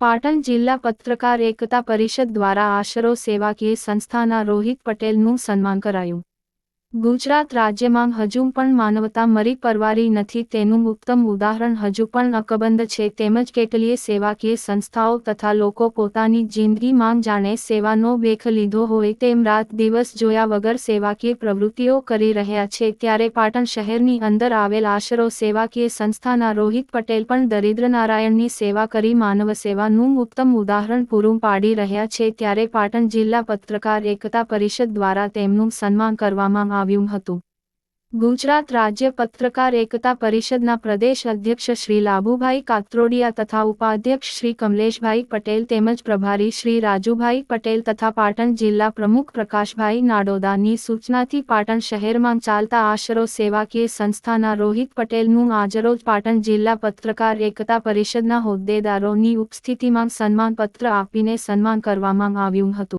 પાટણ જિલ્લા પત્રકાર એકતા પરિષદ દ્વારા આશરો સેવાકીય સંસ્થાના રોહિત પટેલનું સન્માન કરાયું. ગુજરાત રાજ્યમાં હજુ પણ માનવતા મરી પરવારી નથી તેનું ઉત્તમ ઉદાહરણ હજુ પણ અકબંધ છે તેમજ કેટલીય સેવાકીય સંસ્થાઓ તથા લોકો પોતાની જિંદગીમાં જાણે સેવાનો બેખ લીધો હોય તેમ રાત દિવસ જોયા વગર સેવાકીય પ્રવૃત્તિઓ કરી રહ્યા છે. ત્યારે પાટણ શહેરની અંદર આવેલ આશરો સેવાકીય સંસ્થાના રોહિત પટેલ પણ દરિદ્ર નારાયણની સેવા કરી માનવ સેવાનું ઉત્તમ ઉદાહરણ પૂરું પાડી રહ્યા છે. ત્યારે પાટણ જિલ્લા પત્રકાર એકતા પરિષદ દ્વારા તેમનું સન્માન કરવામાં આવ્યું હતું. ગુજરાત રાજ્ય પત્રકાર એકતા પરિષદના પ્રદેશ અધ્યક્ષ શ્રી લાભુભાઈ કાત્રોડિયા તથા ઉપાધ્યક્ષ શ્રી કમલેશભાઈ પટેલ તેમજ પ્રભારી શ્રી રાજુભાઈ પટેલ તથા પાટણ જિલ્લા પ્રમુખ પ્રકાશભાઈ નાડોદાની સૂચનાથી પાટણ શહેરમાં ચાલતા આશરો સેવાકીય સંસ્થાના રોહિત પટેલનું આજરોજ પાટણ જિલ્લા પત્રકાર એકતા પરિષદના હોદ્દેદારોની ઉપસ્થિતિમાં સન્માનપત્ર આપીને સન્માન કરવામાં આવ્યું હતું.